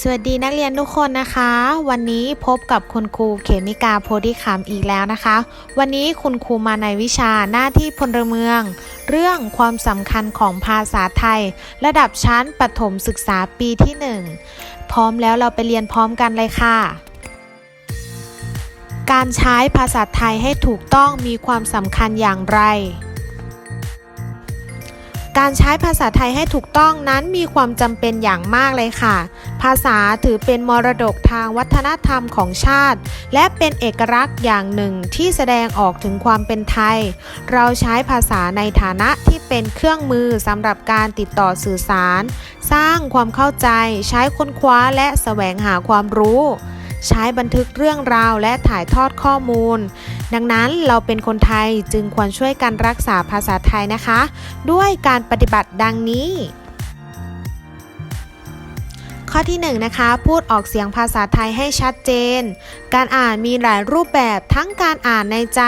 สวัสดีนักเรียนทุกคนนะคะ วันนี้พบกับคุณครูเขมิกาโพธิคำอีกแล้วนะคะ วันนี้คุณครูมาในวิชาหน้าที่พลเมือง เรื่องความสำคัญของภาษาไทย ระดับชั้นประถมศึกษาปีที่ 1 พร้อมแล้วเราไปเรียนพร้อมกันเลยค่ะ การใช้ภาษาไทยให้ถูกต้องมีความสำคัญอย่างไร การใช้ภาษาไทยให้ถูกต้องนั้นมีความจำเป็นอย่างมากเลยค่ะ ภาษาถือเป็นมรดกทางวัฒนธรรมของชาติ และเป็นเอกลักษณ์อย่างหนึ่งที่แสดงออกถึงความเป็นไทย เราใช้ภาษาในฐานะที่เป็นเครื่องมือสำหรับการติดต่อสื่อสาร สร้างความเข้าใจ ใช้ค้นคว้าและแสวงหาความรู้ ใช้บันทึกเรื่องราวและถ่ายทอดข้อมูล ดังนั้นเราเป็นคนไทยจึงควรช่วยกันรักษาภาษาไทยนะคะ ด้วยการปฏิบัติดังนี้ ข้อที่1นะคะ พูดออกเสียงภาษาไทยให้ชัดเจน การอ่านมีหลายรูปแบบทั้งการอ่านในใจ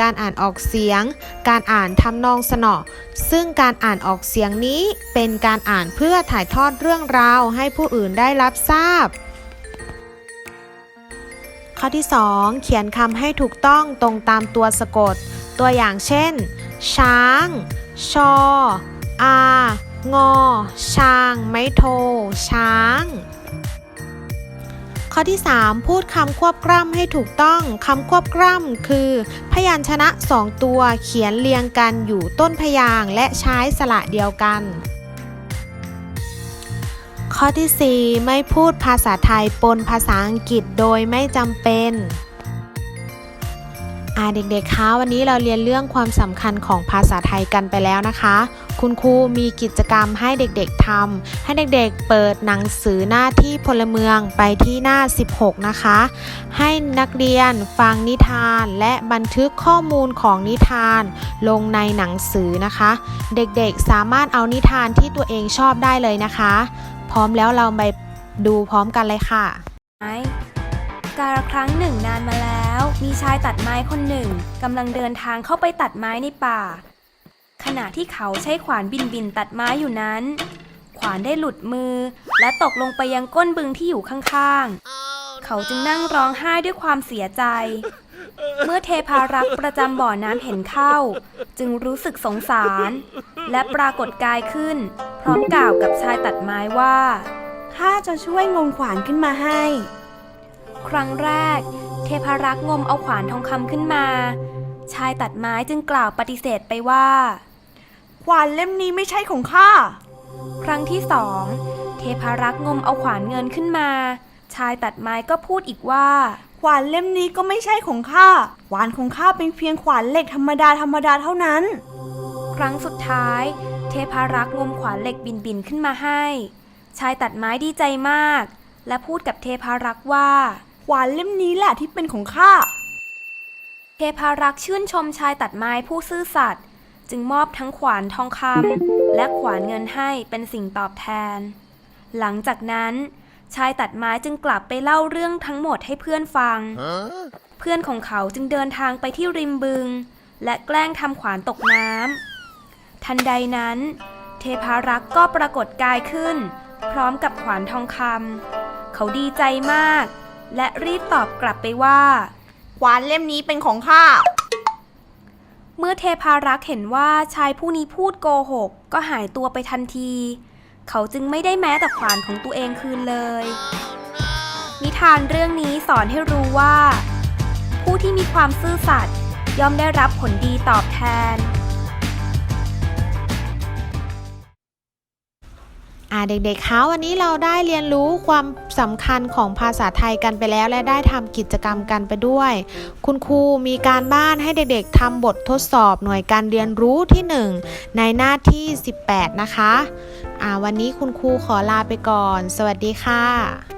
การอ่านออกเสียง การอ่านทำนองสนอ ซึ่งการอ่านออกเสียงนี้เป็นการอ่านเพื่อถ่ายทอดเรื่องราวให้ผู้อื่นได้รับทราบ ข้อที่ 2 เขียนคำให้ถูกต้องตรงตามตัวสะกด ตัวอย่างเช่น ช้าง ชอ อา งอ ช้าง ไม้โท ช้าง ข้อที่ 3 พูดคำควบกล้ำให้ถูกต้องคำควบกล้ำคือ พยัญชนะสองตัวเขียนเรียงกันอยู่ต้นพยางและใช้สระเดียวกัน ข้อที่ 4 ไม่พูดภาษาไทยปนภาษาอังกฤษโดยไม่จำเป็นอาเด็กๆ คะ วันนี้เราเรียนเรื่องความสำคัญของภาษาไทยกันไปแล้วนะคะ คุณครูมีกิจกรรมให้เด็กๆทำให้เด็กๆ เปิดหนังสือหน้าที่พลเมืองไปที่หน้า 16 นะคะ ให้นักเรียนฟังนิทานและบันทึกข้อมูลของนิทาน ลงในหนังสือนะคะ เด็กๆ สามารถเอานิทานที่ตัวเองชอบได้เลยนะคะ พร้อมแล้วเราไปดูพร้อมกันเลยค่ะไม้กาลครั้งหนึ่งนานมาแล้ว มีชายตัดไม้คนหนึ่งกำลังเดินทางเข้าไปตัดไม้ในป่า ขณะที่เขาใช้ขวานบินบินตัดไม้อยู่นั้น ขวานได้หลุดมือ และตกลงไปยังก้นบึงที่อยู่ข้างๆ เขาจึงนั่งร้องไห้ด้วยความเสียใจ เมื่อเทพารักษ์ประจำบ่อน้ำเห็นเข้า จึงรู้สึกสงสาร และปรากฏกายขึ้น ร้อมกล่าวกับชายตัดไม้ว่าข้าจะช่วยงมขวานขึ้นมาให้ ครั้งแรก เทพารักษ์งมเอาขวานทองคำขึ้นมา ชายตัดไม้จึงกล่าวปฏิเสธไปว่า ขวานเล่มนี้ไม่ใช่ของข้า ครั้งที่สอง เทพารักษ์งมเอาขวานเงินขึ้นมา ชายตัดไม้ก็พูดอีกว่า ขวานเล่มนี้ก็ไม่ใช่ของข้า ขวานของข้าเป็นเพียงขวานเหล็กธรรมดาธรรมดาเท่านั้น ครั้งสุดท้าย เทพารักษ์งมขวานเหล็กบินบินขึ้นมาให้ ชายตัดไม้ดีใจมาก และพูดกับเทพารักษ์ว่า ขวานเล่มนี้แหละที่เป็นของข้า เทพารักษ์ชื่นชมชายตัดไม้ผู้ซื่อสัตย์จึงมอบทั้งขวานทองคำและขวานเงินให้เป็นสิ่งตอบแทน หลังจากนั้นชายตัดไม้จึงกลับไปเล่าเรื่องทั้งหมดให้เพื่อนฟัง เพื่อนของเขาจึงเดินทางไปที่ริมบึง และแกล้งทำขวานตกน้ำ ทันใดนั้น เทพารักษ์ก็ปรากฏกายขึ้น พร้อมกับขวานทองคำเขาดีใจมาก และรีบตอบกลับไปว่า ขวานเล่มนี้เป็นของข้าเมื่อเทพารักษ์เห็นว่าชายผู้นี้พูดโกหก ก็หายตัวไปทันที เขาจึงไม่ได้แม้แต่ขวานของตัวเองคืนเลย นิทานเรื่องนี้สอนให้รู้ว่า ผู้ที่มีความซื่อสัตย์ย่อมได้รับผลดีตอบแทน อ่าเด็กๆคะวันนี้เราได้เรียนรู้ความสำคัญของภาษาไทยกันไปแล้ว และได้ทำกิจกรรมกันไปด้วย คุณครูมีการบ้านให้เด็กๆทำบททดสอบหน่วยการเรียนรู้ที่ 1 ในหน้าที่ 18 นะคะอ่าวันนี้คุณครูขอลาไปก่อน สวัสดีค่ะ